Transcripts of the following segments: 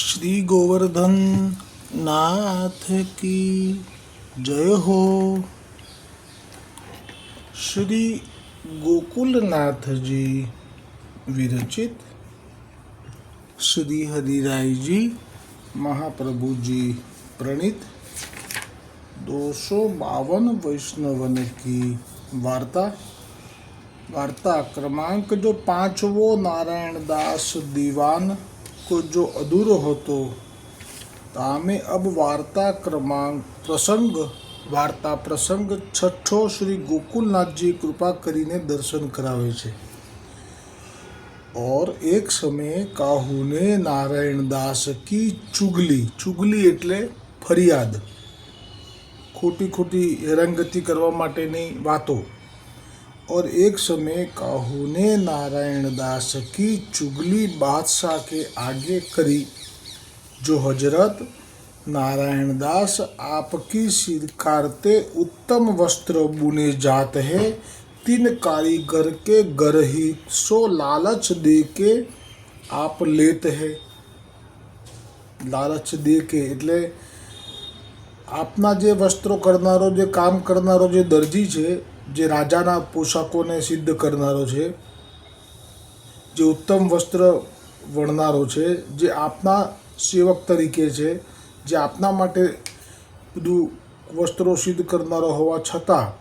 શ્રી ગોવર્ધન નાથ કી જય હો શ્રી ગોકુલનાથજી વિરચિત શ્રી હરિરાયજી મહાપ્રભુજી પ્રણીત દોસો બાવન વૈષ્ણવન કી વાર્તા વાર્તા ક્રમાંક જો પાંચવો નારાયણ દાસ દીવાન નાસ્તો જો અધૂરો હતો તો આમે અબ વાર્તા ક્રમાંક પ્રસંગ, વાર્તા પ્રસંગ છઠ્ઠો શ્રી ગોકુલનાથજી કૃપા કરીને દર્શન કરાવે છે. ઓર એક સમયે કાહુને નારાયણદાસ કી ચુગલી ચુગલી એટલે ફરિયાદ. ખોટી ખોટી હેરાનગતિ કરવા માટેની વાતો. और एक समय काहू ने नारायण दास की चुगली बादशाह के आगे करी जो हजरत नारायण दास आपकी सिरकारते उत्तम वस्त्र बुने जात है तीन कारीगर के घर ही सो लालच दे के आप लेत है લાલચ દે કે એટલે આપના જે વસ્ત્રો કરનારો જે કામ કરનારો જે દરજી છે જે રાજાના પોશાકોને સિદ્ધ કરનારો છે, જે ઉત્તમ વસ્ત્ર વણનારો છે, જે આપના સેવક તરીકે છે, જે આપના માટે બધું વસ્ત્રો સિદ્ધ કરનારો હોવા છતાં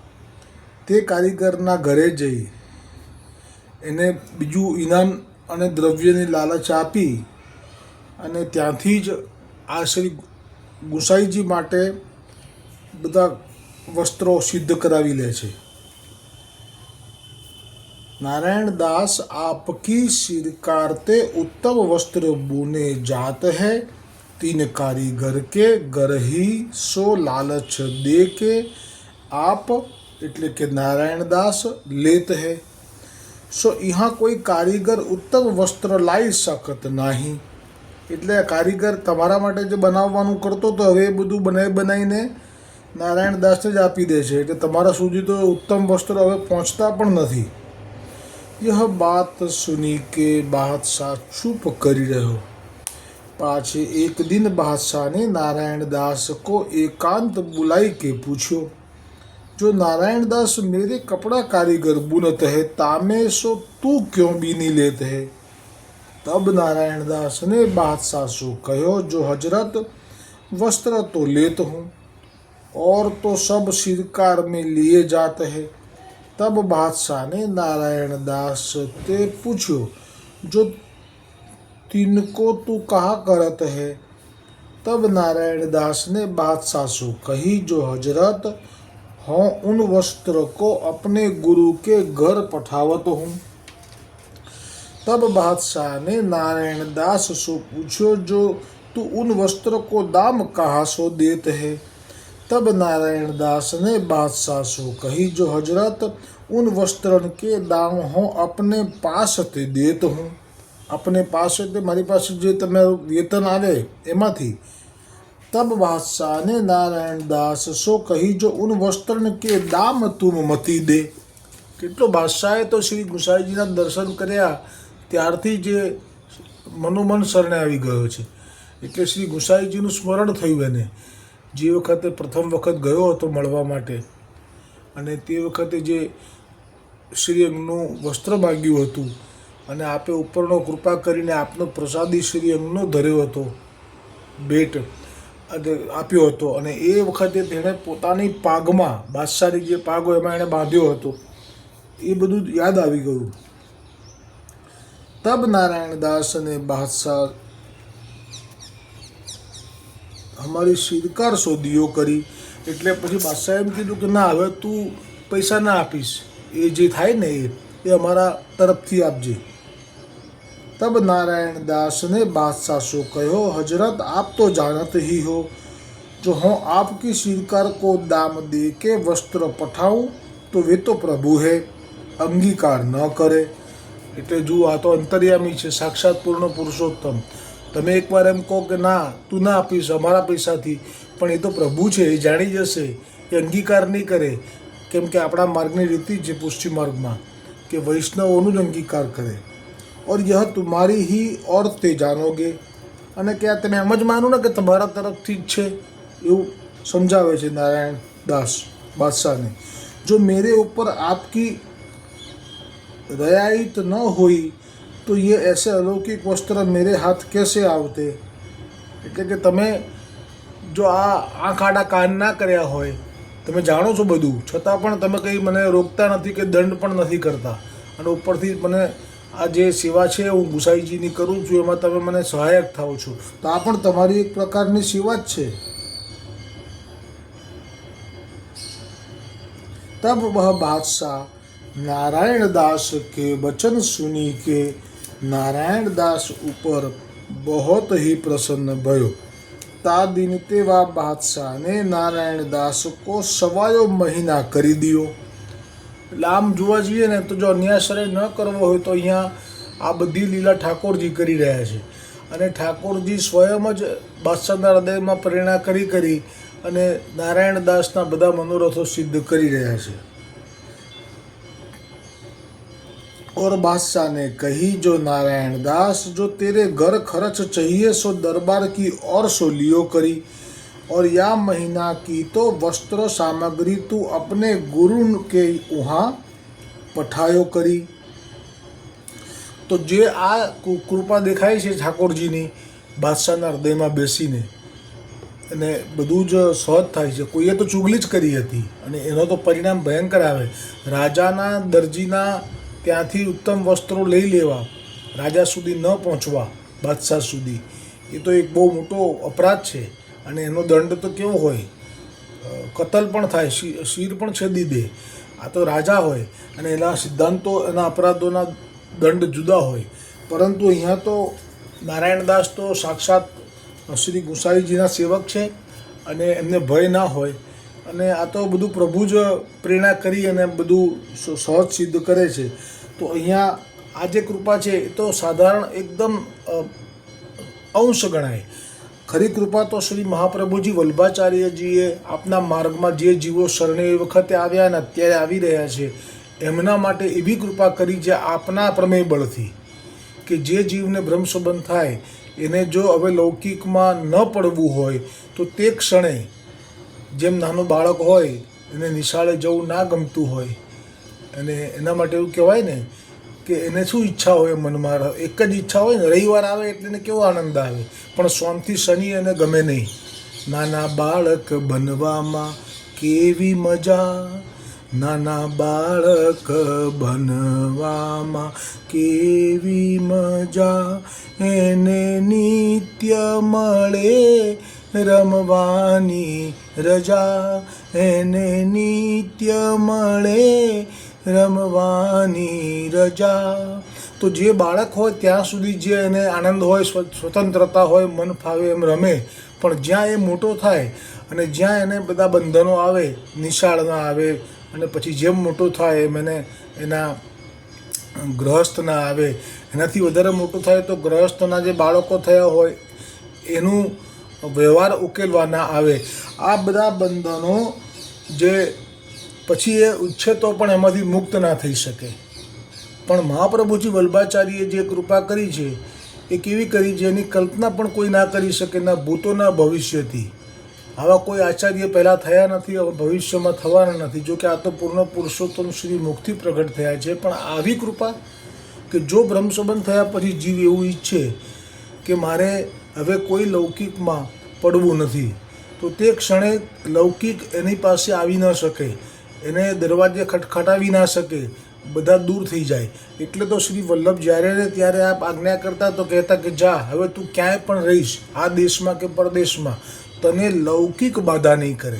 તે કારીગરના ઘરે જઈ એને બીજું ઇનામ અને દ્રવ્યની લાલચ આપી અને ત્યાંથી જ આ શ્રી ગુસાઈજી માટે બધા વસ્ત્રો સિદ્ધ કરાવી લે છે. नारायण दास आपकी सिरकारते उत्तम वस्त्र बुने जात है तीन कारीगर के घर ही सो लालच दे के आप એટલે કે નારાયણ દાસ લેત હૈ સો यहाँ કોઈ કારીગર ઉત્તમ વસ્ત્ર લાવી શકત નહીં એટલે આ કારીગર તમારા માટે જે બનાવવાનું કરતો તો હવે એ બધું બનાવી બનાવીને નારાયણ દાસને જ આપી દે છે એટલે તમારા સુધી તો ઉત્તમ વસ્ત્રો હવે પહોંચતા પણ નથી यह बात सुनी के बादशाह चुप कर रहो। पाछे एक दिन बादशाह ने नारायण दास को एकांत बुलाई के पूछो, जो नारायण दास मेरे कपड़ा कारीगर बुनत है, तामे सो तू क्यों बीनी लेते है? तब नारायण दास ने बादशाह सो कहो, जो हज़रत वस्त्र तो लेत हूँ, और तो सब सिरकार में लिए जाते हैं तब बादशाह ने नारायण दास से पूछो, जो तिनको तू कहा करत है? तब नारायण दास ने बादशाह से कही, जो हज़रत, हो उन वस्त्र को अपने गुरु के घर पठावत हूँ। तब बादशाह ने नारायण दास से पूछो, जो तू उन वस्त्र को दाम कहाँ सो देत है? तब नारायण दास ने बादशाह से कही जो हजरत उन वस्त्र के दाम हो अपने पास ते देत हूँ अपने पास તે મારી પાસે જે તમે વેતન આવે એમાંથી तब बादशाह ने नारायण दास सो कही जो उन वस्त्र के दाम तुम મતી દે કેટલો બાદશાહે તો શ્રી ગુસાઈજીના દર્શન કર્યા ત્યારથી જે મનોમન શરણે આવી ગયો છે એટલે શ્રી ગુસાઈજીનું સ્મરણ થયું એને જે વખતે પ્રથમ વખત ગયો હતો મળવા માટે, અને તે વખતે જે શ્રી અંગનું વસ્ત્ર માગ્યું હતું, અને આપે ઉપરનો કૃપા કરીને આપનો પ્રસાદી શ્રી અંગનો ધર્યો હતો, ભેટ આપ્યો હતો. અને એ વખતે તેણે પોતાની પાગમાં, બાદશાહની જે પાગ હોય એમાં એણે બાંધ્યો હતો, એ બધું યાદ આવી ગયું. તબ નારાયણ દાસ અને બાદશાહ અમારી સ્વીકાર શોધીઓ કરી એટલે પછી બાદશાહ એમ કીધું કે ના હવે તું પૈસા ના આપીશ એ જે થાય ને એ એ અમારા તરફથી આપજે तब नारायण दास ने बादशाह से कहो हजरत आप तो जानत ही हो जो હું आपकी स्वीकार को दाम दे के वस्त्र पठाऊं तो वे तो प्रभु है અંગીકાર ન કરે એટલે જુઓ આ તો અંતર્યામી છે સાક્ષાત પૂર્ણ પુરુષોત્તમ તમે એકવાર એમ કહો કે ના, તું ના આપીશ, અમારા પૈસાથી. પણ એ તો પ્રભુ છે, એ જાણી જશે, એ અંગીકાર નહીં કરે. કેમ કે આપણા માર્ગની રીતિ જ છે પુષ્ટિ માર્ગમાં, કે વૈષ્ણવોનું જ અંગીકાર કરે. ઓર યહ તુમારી હી ઓર તે જાણોગે અને કે તમે એમ જ માનો ને કે તમારા તરફથી જ છે, એવું સમજાવે છે નારાયણ દાસ બાદશાહને. જો મેરે ઉપર આપકી દયાયિત ન હોય तो ये ऐसे अलौकिक वस्त्र मेरे हाथ कैसे આવતે એટલે કે તમે જો આ આંખ આડા કાન ના કર્યા હોય તમે જાણો છો બધું છતાં પણ તમે કંઈ મને રોકતા નથી કે દંડ પણ નથી કરતા અને ઉપરથી મને આ જે સેવા છે હું ગુસાઈજીની કરું છું એમાં તમે મને સહાયક થાઓ છો તો આ પણ તમારી એક પ્રકારની સેવા જ છે तब वह बादशाह नारायण दास के वचन सुनी के नारायण दास ऊपर बहुत ही प्रसन्न भयो ता दिन तेवा बादशाह ने नारायण दास को સવાયો મહિના કરી દિયો એટલે આમ જોવા જઈએ ને તો જો અન્યાશ્રય ન કરવો હોય તો અહીંયા આ બધી લીલા ઠાકોરજી કરી રહ્યા છે અને ઠાકોરજી સ્વયં જ બાદશાહના હૃદયમાં પ્રેરણા કરી કરી અને નારાયણ દાસના બધા મનોરથો સિદ્ધ કરી રહ્યા છે और बादशाह ने कही जो नारायण दास जो तेरे घर खर्च चाहिए सो दरबार की और सो लियो करी और या महीना की तो वस्त्र सामग्री तू अपने गुरु के वहाँ पठायो કરી તો જે આ કૃ- કૃપા દેખાય છે ઠાકોરજીની બાદશાહના હૃદયમાં બેસીને અને બધું જ સહજ થાય છે કોઈએ તો ચુગલી જ કરી હતી અને એનો તો પરિણામ ભયંકર આવે રાજાના દરજીના ત્યાંથી ઉત્તમ વસ્ત્રો લઈ લેવા, રાજા સુધી ન પહોંચવા, બાદશાહ સુધી. એ તો એક બહુ મોટો અપરાધ છે અને એનો દંડ તો કેવો હોય? કતલ પણ થાય શિર પણ છેદી દે. આ તો રાજા હોય અને એના સિદ્ધાંતો, એના અપરાધોના દંડ જુદા હોય. પરંતુ અહીંયા તો નારાયણદાસ તો સાક્ષાત શ્રી ગુસાઈજીના સેવક છે અને એમને ભય ના હોય. અને આ તો બધું પ્રભુ જ પ્રેરણા કરી અને બધું સહજ સિદ્ધ કરે છે. તો અહીંયા આ જે કૃપા છે એ તો સાધારણ એકદમ અંશ ગણાય. ખરી કૃપા તો શ્રી મહાપ્રભુજી વલ્ભાચાર્યજીએ આપના માર્ગમાં જે જીવો શરણે એ વખતે આવ્યા અને અત્યારે આવી રહ્યા છે, એમના માટે એવી કૃપા કરી જે આપના પ્રમેય બળથી કે જે જીવને ભ્રમ સંબંધ થાય, એને જો હવે લૌકિકમાં ન પડવું હોય, તો તે ક્ષણે જેમ નાનું બાળક હોય, એને નિશાળે જવું ના ગમતું હોય. અને એના માટે એવું કહેવાય ને કે એને શું ઈચ્છા હોય મનમાં? એક જ ઈચ્છા હોય ને, રવિવાર આવે એટલે એને કેવો આનંદ આવે? પણ સોમથી શનિ એને ગમે નહીં. નાના બાળક બનવામાં કેવી મજા? નાના બાળક બનવામાં કેવી મજા? એને નિત્ય મળે રમવાની રજા એને નિત્ય મળે રમવાની રજા. તો જે બાળક હોય ત્યાં સુધી જે એને આનંદ હોય, સ્વ- સ્વતંત્રતા હોય, મન ફાવે એમ રમે. પણ જ્યાં એ મોટો થાય અને જ્યાં એને બધા બંધનો આવે નિશાળના આવે અને પછી જેમ મોટો થાય એમ એને, એના ગ્રહસ્થના આવે. એનાથી વધારે મોટું થાય તો ગ્રહસ્થના જે બાળકો થયા હોય, એનું વ્યવહાર ઉકેલવાના આવે. આ બધા બંધનો જે પછી એ ઈચ્છે તો પણ એમાંથી મુક્ત ના થઈ શકે. પણ મહાપ્રભુજી વલ્ભાચાર્યએ જે કૃપા કરી છે, એ કેવી કરી છે? એની કલ્પના પણ કોઈ ના કરી શકે, ના ભૂતોના ભવિષ્યથી. આવા કોઈ આચાર્ય પહેલાં થયા નથી, હવે ભવિષ્યમાં થવાના નથી. જો કે આ તો પૂર્ણ પુરુષોત્તમ શ્રી મુક્તિ પ્રગટ થયા છે. પણ આવી કૃપા કે જો બ્રહ્મસંબંધ થયા પછી જીવ એવું ઈચ્છે કે મારે હવે કોઈ લૌકિકમાં પડવું નથી. તો તે ક્ષણે લૌકિક એની પાસે આવી ન શકે. એને દરવાજે ખટખટાવી ના શકે. બધા દૂર થઈ જાય. એટલે તો શ્રી વલ્લભ જ્યારે રહે ત્યારે આપ આજ્ઞા કરતા તો કહેતા કે, જા, હવે તું ક્યાંય પણ રહીશ, આ દેશમાં કે પરદેશમાં, તને લૌકિક બાધા નહીં કરે.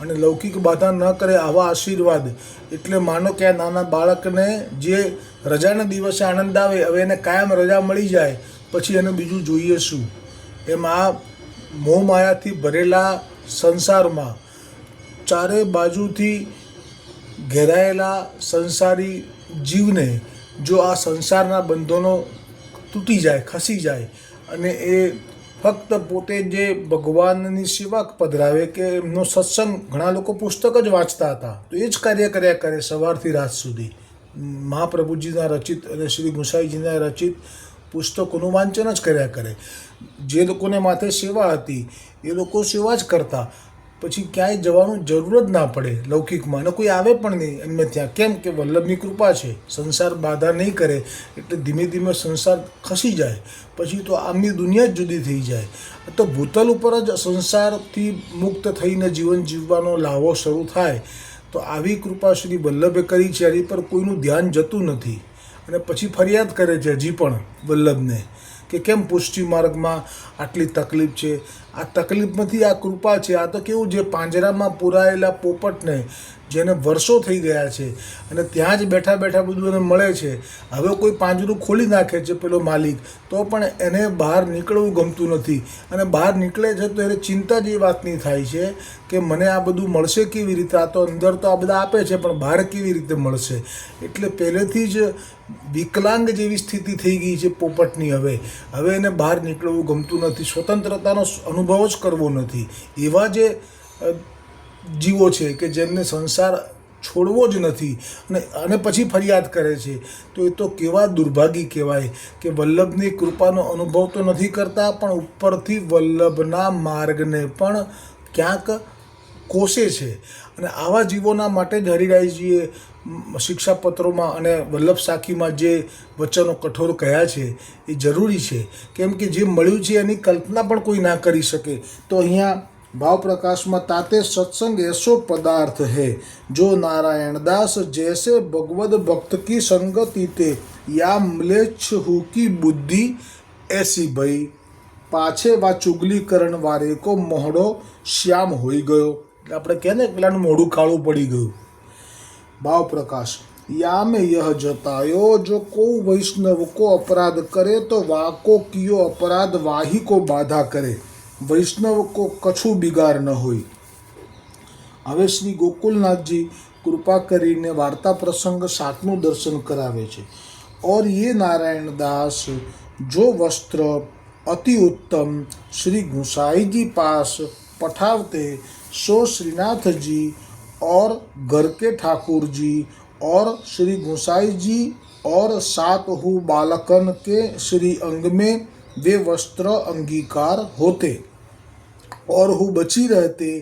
અને લૌકિક બાધા ન કરે આવા આશીર્વાદ. એટલે માનો કે આ નાના બાળકને જે રજાના દિવસે આનંદ આવે, હવે એને કાયમ રજા મળી જાય, પછી એને બીજું જોઈએ શું? એમ મોહમાયાથી મોહ માયાથી ભરેલા સંસારમાં ચારે બાજુથી ઘેરાયેલા સંસારી જીવને જો આ સંસારના બંધનો તૂટી જાય, ખસી જાય અને એ ફક્ત પોતે જે ભગવાનની સેવા પધરાવે કે એમનો સત્સંગ ઘણા લોકો પુસ્તક જ વાંચતા હતા, તો એ જ કાર્ય કર્યા કરે સવારથી રાત સુધી. મહાપ્રભુજીના રચિત અને શ્રી ગુસાઈજીના રચિત પુસ્તકોનું વાંચન જ કર્યા કરે. જે લોકોને માથે સેવા હતી, એ લોકો સેવા જ કરતા. પછી ક્યાંય જવાનું જરૂર જ ના પડે લૌકિકમાં. અને કોઈ આવે પણ નહીં એમને ત્યાં. કેમ કે વલ્લભની કૃપા છે. સંસાર બાધા નહીં કરે એટલે ધીમે ધીમે સંસાર ખસી જાય. પછી તો આમની દુનિયા જ જુદી થઈ જાય. તો ભૂતલ ઉપર જ સંસારથી મુક્ત થઈને જીવન જીવવાનો લાવો શરૂ થાય. તો આવી કૃપા શ્રી વલ્લભે કરી છે. એની પર કોઈનું ધ્યાન જતું નથી. અને પછી ફરિયાદ કરે છે હજી પણ વલ્લભને કે કેમ પુષ્ટિ માર્ગમાં આટલી તકલીફ છે? આ તકલીફમાંથી આ કૃપા છે. આ તો કેવું છે? પાંજરામાં પૂરાયેલા પોપટને જેને વર્ષો થઈ ગયા છે અને ત્યાં જ બેઠા બેઠા બધું એને મળે છે. હવે કોઈ પાંજરું ખોલી નાખે છે પેલો માલિક, તો પણ એને બહાર નીકળવું ગમતું નથી. અને બહાર નીકળે છે તો એને ચિંતા જ એ વાતની થાય છે કે મને આ બધું મળશે કેવી રીતે? આ તો અંદર તો આ બધા આપે છે, પણ બહાર કેવી રીતે મળશે? એટલે પહેલેથી જ વિકલાંગ જેવી સ્થિતિ થઈ ગઈ છે પોપટની હવે. હવે એને બહાર નીકળવું ગમતું નથી. સ્વતંત્રતાનો અનુભવ જ કરવો નથી. એવા જે જીવો છે કે જેમને સંસાર છોડવો જ નથી અને અને પછી ફરિયાદ કરે છે. તો એ તો કેવા દુર્ભાગી કહેવાય કે વલ્લભની કૃપાનો અનુભવ તો નથી કરતા, પણ ઉપરથી વલ્લભના માર્ગને પણ ક્યાંક કોસે છે. અને આવા જીવોના માટે જ હરિરાયજીએ શિક્ષાપત્રોમાં અને વલ્લભ સાખીમાં જે વચનો કઠોર કહ્યા છે, એ જરૂરી છે. કેમ કે જે મળ્યું છે એની કલ્પના પણ કોઈ ના કરી શકે. તો અહીંયા ભાવ પ્રકાશમાં તાતે સત્સંગ એસો પદાર્થ है जो नारायण दास जैसे भगवद भक्त की संगति ते या म्लेच्छ हु की बुद्धि ऐसी भई પાછે વા ચુગલીકરણ વારે કો મોહડો શ્યામ હોઈ ગયો એટલે આપણે કહે ને પેલાનું મોઢું કાળું પડી ગયું ભાવ પ્રકાશ યામે યહ જતાયો જો કો વૈષ્ણવ કો અપરાધ કરે તો વાકો કિયો અપરાધ વાહી કો બાધા કરે વૈષ્ણવ કો કછું બિગાર ન હોય હવે શ્રી ગોકુલનાથજી કૃપા કરીને વાર્તા પ્રસંગ સાતનું દર્શન કરાવે છે और ये नारायण दास जो वस्त्र अति उत्तम श्री गुसाई जी पास पठावते सो श्रीनाथ जी और घर के ठाकुर जी और श्री गुसाई जी और सात हु बालकन के श्री अंग में वे वस्त्र अंगीकार होते और हु बची रहते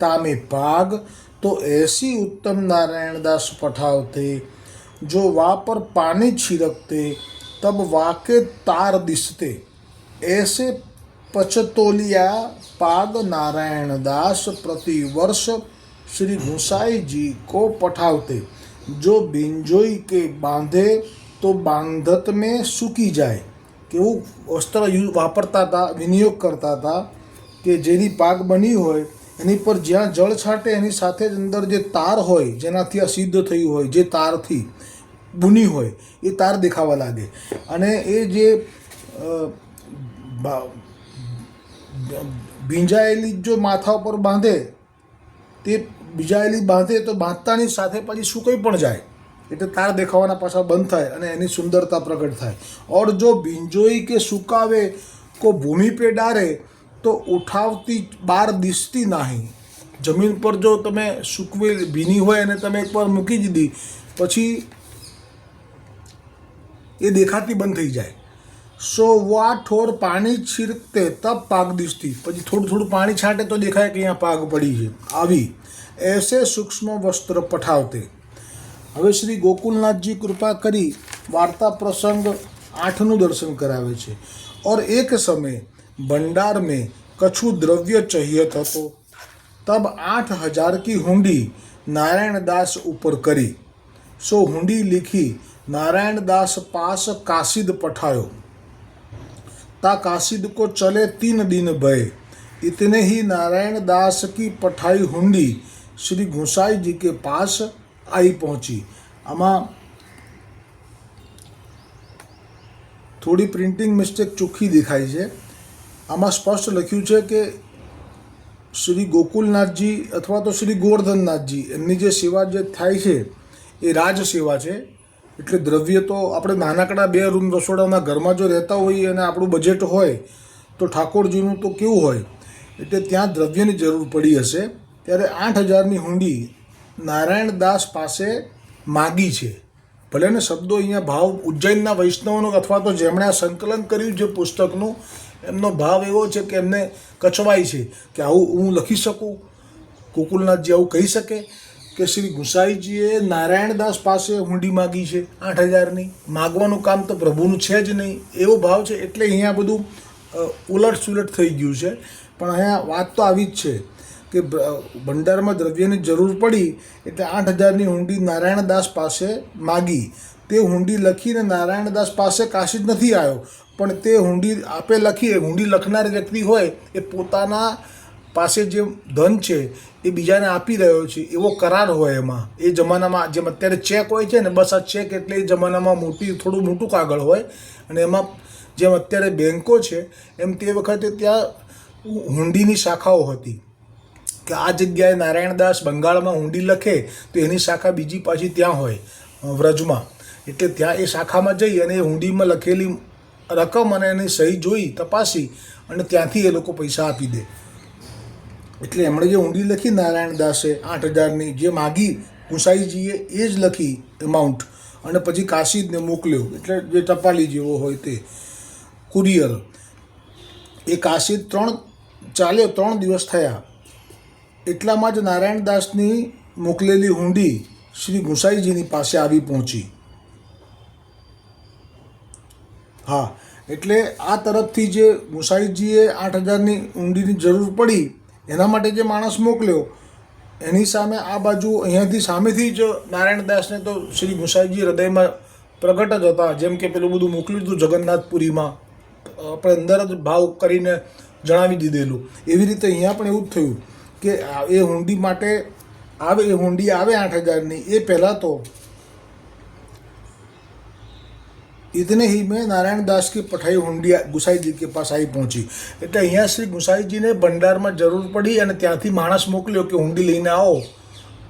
तामे पाग तो ऐसी उत्तम नारायण दास पठावते जो वहाँ पर पानी छिड़कते तब वाके तार दिसते ऐसे पचतोलिया पाग नारायण दास प्रति वर्ष श्री गुसाई जी को पठावते जो बिंजोई के बांधे तो बांधत में सूकी જાય કેવું વસ્ત્ર યુ વાપરતા હતા વિનિયોગ કરતા હતા કે જેની પાક બની હોય, એની પર જ્યાં જળ છાંટે, એની સાથે જ અંદર જે તાર હોય, જેનાથી આ સિદ્ધ થયું હોય, જે તારથી બુની હોય, એ તાર દેખાવા લાગે. અને એ જે ભીંજાયેલી જો માથા ઉપર બાંધે, તે ભીંજાયેલી બાંધે તો બાંધતાની સાથે પછી સુકાઈ પણ જાય. એટલે તાર દેખાવાના પાછા બંધ થાય અને એની સુંદરતા પ્રગટ થાય. ઓર જો ભીંજોઈ કે સુકાવે, કો ભૂમિ પે ડારે તો ઉઠાવતી બહાર દિસતી નહીં જમીન પર જો તમે સૂકવી ભીની હોય અને તમે એકવાર મૂકી જ દી પછી એ દેખાતી બંધ થઈ જાય સો વા ઠોર પાણી છીરકતે તબ પાક દિશતી પછી થોડું થોડું પાણી છાંટે તો દેખાય કે અહીંયા પાક પડી છે આવી એસે સૂક્ષ્મ વસ્ત્ર પઠાવતે હવે શ્રી ગોકુલનાથજી કૃપા કરી વાર્તા પ્રસંગ આઠનું દર્શન કરાવે છે ઓર એક સમયે भंडार में कछु द्रव्य चाहिए હતો तब आठ हजार की हुंडी नारायण दास ऊपर करी सो हुंडी लिखी नारायण दास पास कासिद पठायो ता कासिद को चले तीन दिन भय इतने ही नारायण दास की पठाई हुंडी श्री घुसाई जी के पास आई पहुंची આમાં થોડી પ્રિન્ટિંગ મિસ્ટેક ચોખ્ખી દેખાય છે આમાં સ્પષ્ટ લખ્યું છે કે શ્રી ગોકુલનાથજી અથવા તો શ્રી ગોવર્ધનનાથજી, એમની જે સેવા જે થાય છે, એ રાજ સેવા છે. એટલે દ્રવ્ય તો આપણે નાનકડા બે રૂમ રસોડાના ઘરમાં જો રહેતા હોઈએ અને આપણું બજેટ હોય, તો ઠાકોરજીનું તો કેવું હોય? એટલે ત્યાં દ્રવ્યની જરૂર પડી હશે. ત્યારે આઠ હજારની હુંડી નારાયણ દાસ પાસે માગી છે. ભલે ને શબ્દો અહીંયા ભાવ ઉજ્જૈનના વૈષ્ણવનો અથવા તો જેમણે આ સંકલન કર્યું છે પુસ્તકનું એમનો ભાવ એવો છે કે એમને કચવાય છે કે આવું હું લખી શકું? ગોકુલનાથજી આવું કહી શકે કે શ્રી ગુસાઈજીએ નારાયણદાસ પાસે હુંડી માગી છે આઠ હજારની? માગવાનું કામ તો પ્રભુનું છે જ નહીં. એવો ભાવ છે એટલે અહીંયા બધું ઉલટસુલટ ઉલટ સુલટ થઈ ગયું છે. પણ અહીંયા વાત તો આવી જ છે કે ભંડારમાં દ્રવ્યની જરૂર પડી એટલે આઠ હજારની હુંડી નારાયણદાસ પાસે માગી. તે હુંડી લખીને નારાયણદાસ પાસે કાશી જ નથી આવ્યો. પણ તે હુંડી આપે લખી હુંડી લખનાર વ્યક્તિ હોય, એ પોતાના પાસે જે ધન છે, એ બીજાને આપી રહ્યો છે, એવો કરાર હોય એમાં. એ જમાનામાં, જેમ અત્યારે ચેક હોય છે ને, બસ આ ચેક એટલે એ જમાનામાં મોટી, થોડું મોટું કાગળ હોય. અને એમાં જેમ અત્યારે બેન્કો છે, એમ તે વખતે ત્યાં હુંડીની શાખાઓ હતી. કે આ જગ્યાએ નારાયણદાસ બંગાળમાં હુંડી લખે, તો એની શાખા બીજી પાછી ત્યાં હોય વ્રજમાં. એટલે ત્યાં એ શાખામાં જઈ અને એ હુંડીમાં લખેલી રકમ અને એની સહી જોઈ, તપાસી અને ત્યાંથી એ લોકો પૈસા આપી દે. એટલે એમણે જે ઊંડી લખી નારાયણદાસે આઠ હજારની જે માગી, ગુસાઈજીએ એ જ લખી એમાઉન્ટ અને પછી કાશીદને મોકલ્યો. એટલે જે ટપાલી જેવો હોય તે. કુરિયર. એ કાશીદ ત્રણ, ચાલ્યો ત્રણ દિવસ થયા. એટલામાં જ નારાયણદાસની મોકલેલી હુંડી શ્રી ગુસાઈજીની પાસે આવી પહોંચી. હા, એટલે આ તરફથી જે મુસાઈજીએ આઠ હજારની ઊંડીની જરૂર પડી, એના માટે જે માણસ મોકલ્યો, એની સામે આ બાજુ અહીંયાથી સામેથી જ નારાયણદાસને તો શ્રી મુસાઈજી હૃદયમાં પ્રગટ જ હતા. જેમ કે પેલું બધું મોકલ્યું હતું જગન્નાથપુરીમાં. આપણે અંદર જ ભાવ કરીને જણાવી દીધેલું. એવી રીતે અહીંયા પણ એવું જ થયું કે એ હુંડી માટે આવે, એ હુંડી આવે આઠ હજારની, એ પહેલાં તો इतने ही में नारायण दास की पठाई हुंडी गुसाई जी के पास आई પહોંચી એટલે અહીંયા શ્રી ગુસાઈજીને ભંડારમાં જરૂર પડી અને ત્યાંથી માણસ મોકલ્યો કે હુંડી લઈને આવો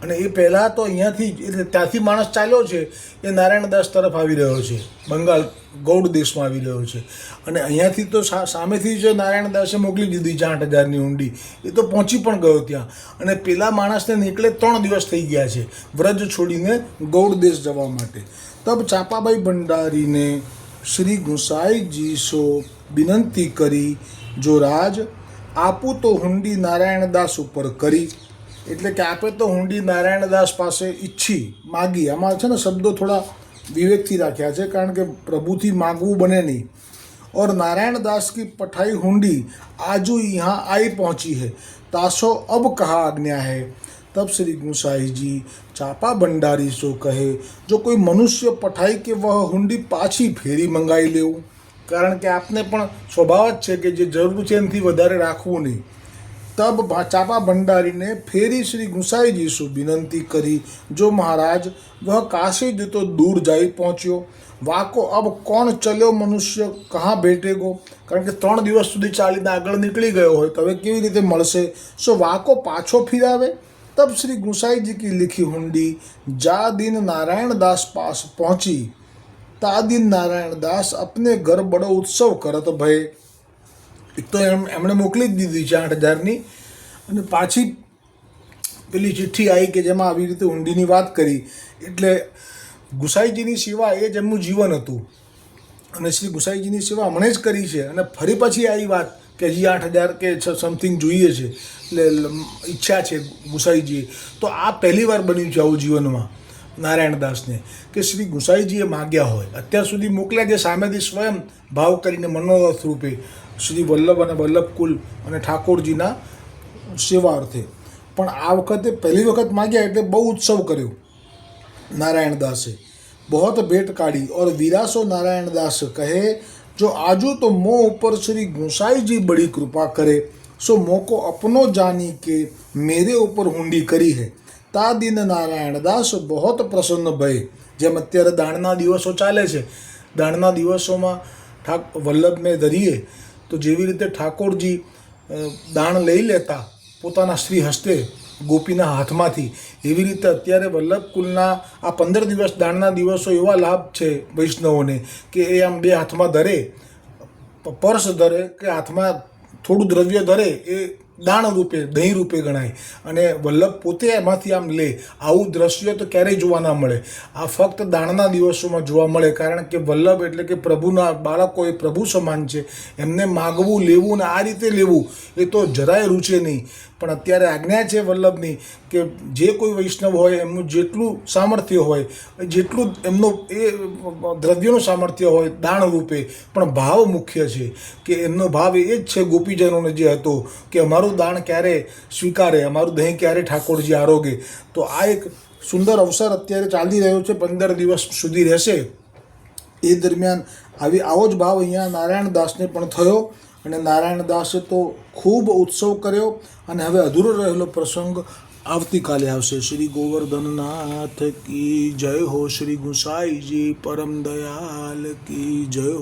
અને એ પહેલાં તો અહીંયાથી જ એટલે ત્યાંથી માણસ ચાલ્યો છે એ નારાયણદાસ તરફ આવી રહ્યો છે બંગાળ ગૌડ દેશમાં આવી રહ્યો છે અને અહીંયાથી તો સા- સામેથી જ નારાયણદાસે મોકલી દીધી છે આઠ હજારની ઊંડી એ તો પહોંચી પણ ગયો ત્યાં અને પેલા માણસને નીકળે ત્રણ દિવસ થઈ ગયા છે વ્રજ છોડીને ગૌડ દેશ જવા માટે તબ ચાપાબાઈ ભંડારીને શ્રી ગુસાઈજી સો વિનંતી કરી જો રાજ આપું તો હુંડી નારાયણદાસ ઉપર કરી એટલે કે આપે તો હુંડી નારાયણદાસ પાસે ઈચ્છી માગી આમાં છે ને શબ્દો થોડા વિવેકથી રાખ્યા છે કારણ કે પ્રભુથી માગવું બને નહીં और नारायण दास की पठाई हुंडी आजू यहाँ आई पहुंची है तासो अब कहा आज्ञा है तब श्री गुसाई जी चापा भंडारी सो कहे, जो કોઈ મનુષ્ય પઠાઈ કે વહ હુંડી પાછી ફેરી મંગાવી લેવું કારણ કે આપને પણ સ્વભાવ જ છે કે જે જરૂર છે એનાથી વધારે રાખવું નહીં તબ ચાપા ભંડારીને ફેરી શ્રી ગુસાઈજી શું વિનંતી કરી જો મહારાજ વહ કાશી જતો દૂર જઈ પહોંચ્યો વાકો અબ કોણ ચલ્યો મનુષ્ય કહા ભેટેગો કારણ કે ત્રણ દિવસ સુધી ચાલીને આગળ નીકળી ગયો હોય તો હવે કેવી રીતે મળશે સો વાકો પાછો ફિરાવે તબ શ્રી ગુસાઈજી કી लिखी हुंडी જા દિન નારાયણ દાસ પાસ પહોંચી તા દિન નારાયણ દાસ अपने घर बड़ो उत्सव करत ભય એક તો એમ એમણે મોકલી જ દીધી છે આઠ હજારની અને પાછી પેલી ચિઠ્ઠી આવી કે જેમાં આવી રીતે ઊંડીની વાત કરી એટલે ગુસાઈજીની સેવા એ જ એમનું જીવન હતું અને શ્રી ગુસાઈજીની સેવા હમણે જ કરી છે અને ફરી પછી આવી વાત કે હજી આઠ હજાર કે સમથિંગ જોઈએ છે. એટલે ઈચ્છા છે ગુસાઈજીએ. તો આ પહેલીવાર બન્યું છે આવું જીવનમાં નારાયણ દાસને. કે શ્રી ગુસાઈજીએ માગ્યા હોય. અત્યાર સુધી મોકલ્યા જે સામેથી સ્વયં ભાવ કરીને મનોરથ રૂપે. શ્રી વલ્લભ અને વલ્લભ કુલ અને ઠાકોરજીના સેવા અર્થે. પણ આ વખતે પહેલી વખત માગ્યા એટલે બહુ ઉત્સવ કર્યો નારાયણ દાસે. બહોત ભેટ કાઢી. ઓર વિરાસો નારાયણ દાસ કહે જો આજુ તો મો ઉપર શ્રી ગોસાઈજી બડી કૃપા કરે, સો મોકો અપનો જાની કે મેરે ઉપર હુંડી કરી હે. તા દિન નારાયણ દાસ બહોત પ્રસન્ન ભય. જેમ અત્યારે દાણના દિવસો ચાલે છે. દાણના દિવસોમાં ઠાક વલ્લભને ધરીએ, તો જેવી રીતે ઠાકોરજી દાણ લઈ લેતા પોતાના શ્રી હસ્તે ગોપીના હાથમાંથી. એવી રીતે અત્યારે વલ્લભ કુલના આ પંદર દિવસ દાણના દિવસો એવા લાભ છે વૈષ્ણવોને કે એ આમ બે હાથમાં ધરે, પર્સ ધરે કે હાથમાં થોડું દ્રવ્ય ધરે, એ દાણ રૂપે, દહીં રૂપે ગણાય. અને વલ્લભ પોતે એમાંથી આમ લે. આવું દ્રશ્ય તો ક્યારેય જોવા ના મળે. આ ફક્ત દાણના દિવસોમાં જોવા મળે, કારણ કે વલ્લભ એટલે કે પ્રભુના બાળકો એ પ્રભુ સમાન છે. એમને માગવું, લેવું ને આ રીતે લેવું, એ તો જરાય રૂચે નહીં. પણ અત્યારે આજ્ઞા છે વલ્લભની કે જે કોઈ વૈષ્ણવ હોય એમનું જેટલું સામર્થ્ય હોય, જેટલું એમનું એ દ્રવ્યનું સામર્થ્ય હોય દાણ રૂપે, પણ ભાવ મુખ્ય છે કે એમનો ભાવ એ જ છે ગોપીજનોને જે હતો કે અમારું દાણ ક્યારે સ્વીકારે, અમારું દહીં ક્યારે ઠાકોરજી આરોગે. તો આ એક સુંદર અવસર અત્યારે ચાલી રહ્યો છે, પંદર દિવસ સુધી રહેશે. એ દરમિયાન આવી આવો જ ભાવ અહીંયા નારાયણ દાસને પણ થયો. અને નારાયણદાસે તો ખૂબ ઉત્સવ કર્યો અને હવે અધૂરો રહેલો પ્રસંગ આવતીકાલે આવશે. શ્રી ગોવર્ધનનાથ કી જય હો, શ્રી ગુસાઈજી પરમ દયાલ કી જય